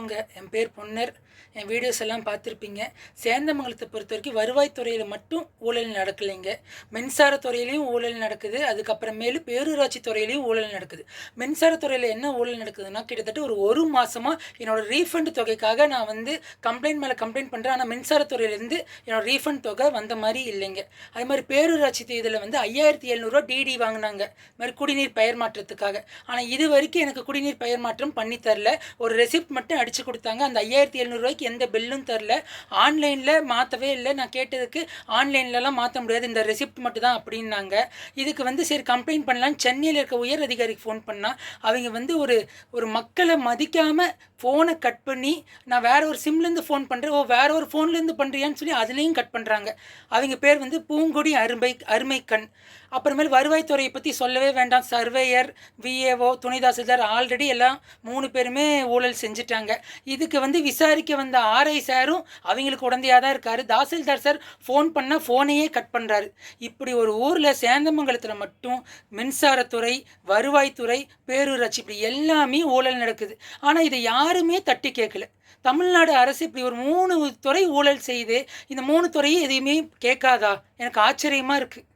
வணக்கங்க என் பேர் பொன்னர். என் வீடியோஸ் எல்லாம் பார்த்துருப்பீங்க. சேந்தமங்கலத்தை பொறுத்த வரைக்கும் வருவாய்த்துறையில் மட்டும் ஊழல் நடக்கலைங்க. மின்சாரத்துறையிலையும் ஊழல் நடக்குது. அதுக்கப்புறமேலு பேரூராட்சி துறையிலையும் ஊழல் நடக்குது. மின்சாரத்துறையில் என்ன ஊழல் நடக்குதுன்னா கிட்டத்தட்ட ஒரு ஒரு மாதமாக என்னோட ரீஃபண்ட் தொகைக்காக நான் வந்து கம்ப்ளைண்ட் மேலே கம்ப்ளைண்ட் பண்ணுறேன் ஆனால் மின்சாரத்துறையிலேருந்து என்னோடய ரீஃபண்ட் தொகை வந்த மாதிரி இல்லைங்க. அது மாதிரி பேரூராட்சி இதில் வந்து ஐயாயிரத்தி எழுநூறுவா டிடி வாங்கினாங்க. இது மாதிரி குடிநீர் பெயர் மாற்றத்துக்காக. ஆனால் இது வரைக்கும் எனக்கு குடிநீர் பெயர் மாற்றம் பண்ணி தரல. ஒரு ரெசிப்ட் மட்டும் அடித்து கொடுத்தாங்க. அந்த ஐயாயிரத்தி எழுநூறுவாய்க்கு எந்த பில்லும் தரல. ஆன்லைனில் மாற்றவே இல்லை. நான் கேட்டதுக்கு ஆன்லைன்லலாம் மாற்ற முடியாது. இந்த ரெசிப்ட் மட்டும் தான் அப்படின்னாங்க. இதுக்கு வந்து சரி கம்ப்ளைண்ட் பண்ணலான்னு சென்னையில் இருக்க உயர் அதிகாரிக்கு ஃபோன் பண்ணால் அவங்க வந்து ஒரு ஒரு மக்களை மதிக்காமல் ஃபோனை கட் பண்ணி நான் வேற ஒரு சிம்லேருந்து ஃபோன் பண்ணுறேன் ஓ வேற ஒரு ஃபோன்லேருந்து பண்ணுறியான்னு சொல்லி அதுலேயும் கட் பண்ணுறாங்க அவங்க பேர் வந்து பூங்கொடி அருமை அருமைக்கண். அப்புறமேல் வருவாய்த்துறையை பற்றி சொல்லவே வேண்டாம். சர்வேயர் விஏஓ துணை தாசில்தார் ஆல்ரெடி எல்லாம் மூணு பேருமே ஊழல் செஞ்சுட்டாங்க. இதுக்கு வந்து விசாரிக்க வந்த ஆர்ஐ சாரும் அவங்களுக்கு உடந்தையாக தான் இருக்காரு. தாசில்தார் சார் ஃபோன் பண்ணால் ஃபோனையே கட் பண்ணுறாரு இப்படி ஒரு ஊரில் சேந்தமங்கலத்தில் மட்டும் மின்சாரத்துறை வருவாய்த்துறை பேரூராட்சி இப்படி எல்லாமே ஊழல் நடக்குது. ஆனால் இதை யாருமே தட்டி கேட்கல. தமிழ்நாடு அரசு இப்படி ஒரு மூணு துறை ஊழல் செய்து இந்த மூணு துறையும் எதையுமே கேட்காதா? எனக்கு ஆச்சரியமாக இருக்குது